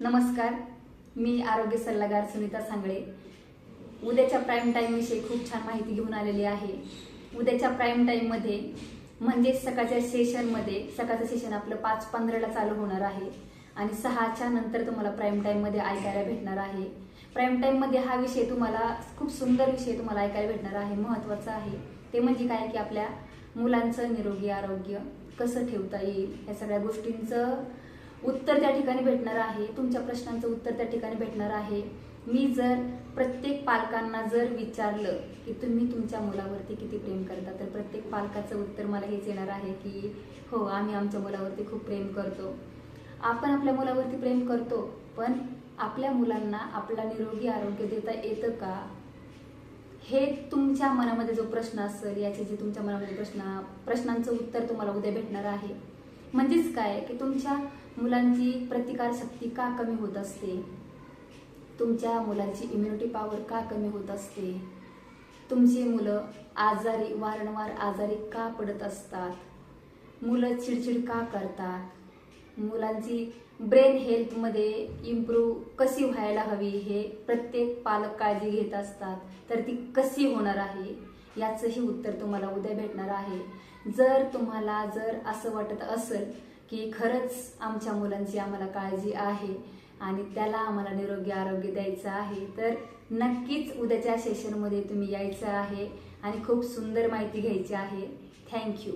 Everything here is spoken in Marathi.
नमस्कार मी आरोग्य सल्लागार सुनीता सांगळे. उद्याच्या प्राईम टाईमविषयी खूप छान माहिती घेऊन आलेली आहे. उद्याच्या प्राईम टाईममध्ये म्हणजेच सकाळच्या सेशनमध्ये सकाळचं सेशन आपलं पाच पंधराला चालू होणार आहे आणि सहाच्या नंतर तुम्हाला प्राईम टाईममध्ये ऐकायला भेटणार आहे. प्राईम टाईममध्ये हा विषय तुम्हाला खूप सुंदर विषय तुम्हाला ऐकायला भेटणार आहे महत्त्वाचा आहे. ते म्हणजे काय की आपल्या मुलांचं निरोगी आरोग्य कसं ठेवता येईल या सगळ्या गोष्टींचं उत्तर त्या ठिकाणी भेटणार आहे तुमच्या प्रश्नांचं उत्तर त्या ठिकाणी भेटणार आहे. मी जर प्रत्येक पालकांना जर विचारलं की तुम्ही तुमच्या मुलावरती किती प्रेम करता तर प्रत्येक पालकाचं उत्तर मला हेच येणार आहे की हो आम्ही आमच्या मुलावरती खूप प्रेम करतो. आपण आपल्या मुलावरती प्रेम करतो पण आपल्या मुलांना आपला निरोगी आरोग्य देता येतं का? हे तुमच्या मनामध्ये जो प्रश्न असेल याचे जे तुमच्या मनामध्ये प्रश्न प्रश्नांचं उत्तर तुम्हाला उद्या भेटणार आहे. म्हणजेच काय? की तुमच्या मुलांची प्रतिकारशक्ती का कमी होत असते? तुमच्या मुलांची इम्युनिटी पॉवर का कमी होत असते? तुमची मुलं आजारी वारंवार आजारी का पडत असतात? मुलं चिडचिड का करतात? मुलांची ब्रेन हेल्थमध्ये इम्प्रूव्ह कशी व्हायला हवी हे प्रत्येक पालक काळजी घेत असतात. तर ती कशी होणार आहे? याचंही उत्तर तुम्हाला उद्या भेटणार आहे. जर तुम्हाला जर असं वाटत असेल की खरंच आमच्या मुलांची आम्हाला काळजी आहे आणि त्याला आम्हाला निरोगी आरोग्य द्यायचं आहे तर नक्कीच उद्याच्या सेशनमध्ये तुम्ही यायचं आहे आणि खूप सुंदर माहिती घ्यायची आहे. थँक्यू